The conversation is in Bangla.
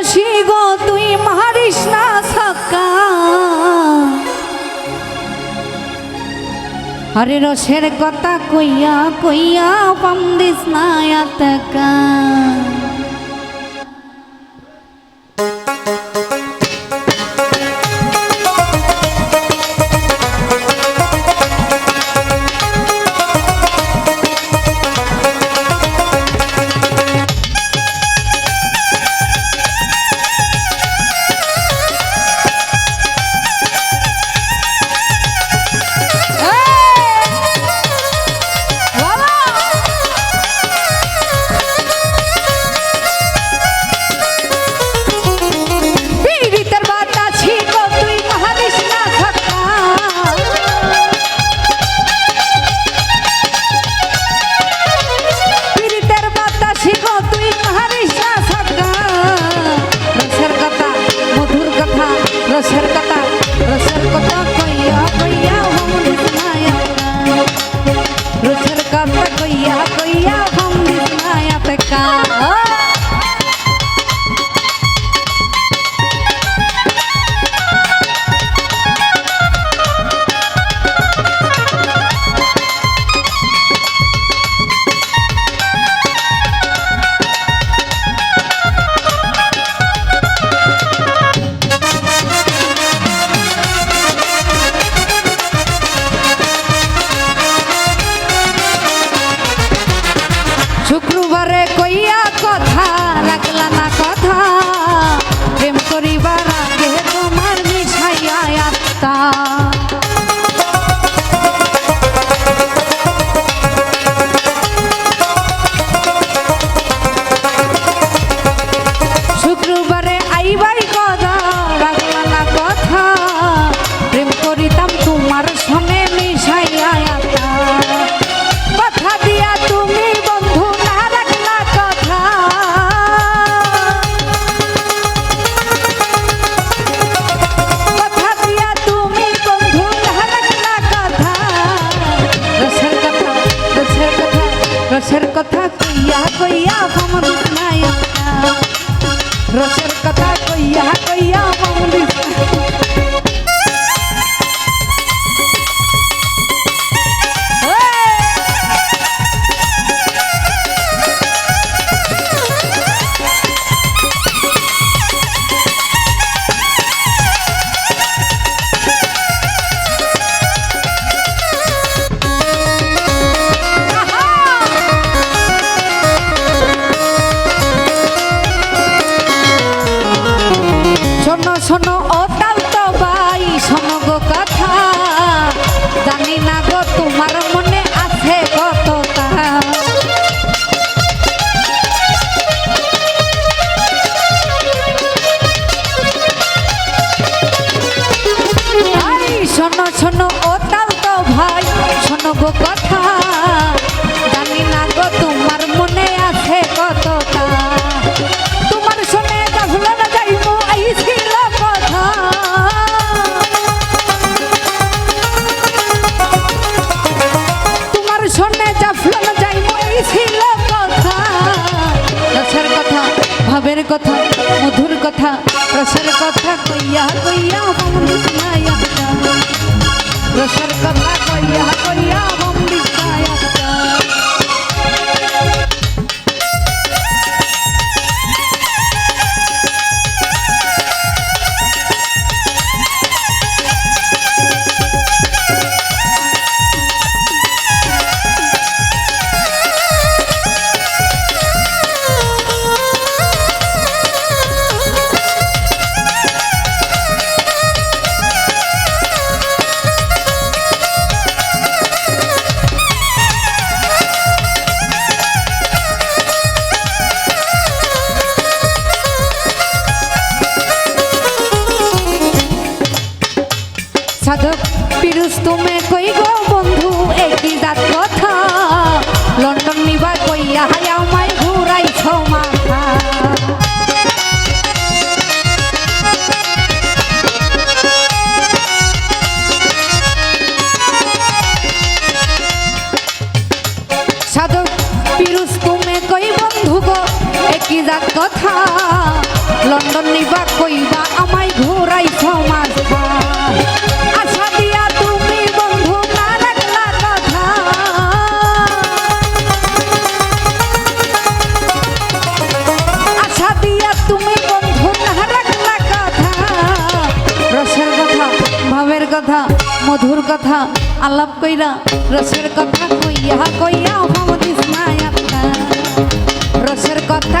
রসি গো, তুই মারিস না সক্কা আরে রসের কথা কইয়া কইয়া পাম দিস না এতকা। রসের কথা কইয়া কইয়া মমদিত নাই রসের কথা কইয়া কইয়া মমদিত कथा मधुर कथा प्रसर कथा कैया कैया प्रसर कथा कैया कैया সাধক, পিরুষ, তুমি কই গো বন্ধু? একই জাত কথা, লন্ডন নিবা কইয়া হায়াও মাই ঘুরাই মাথা। সাধক পিরুজ তুমি কই বন্ধু গো? একই জাত কথা, লন্ডন নিবা মধুর কথা আলাপ কইরা রসের কথা কইয়া কইয়া হম দিস না রসের কথা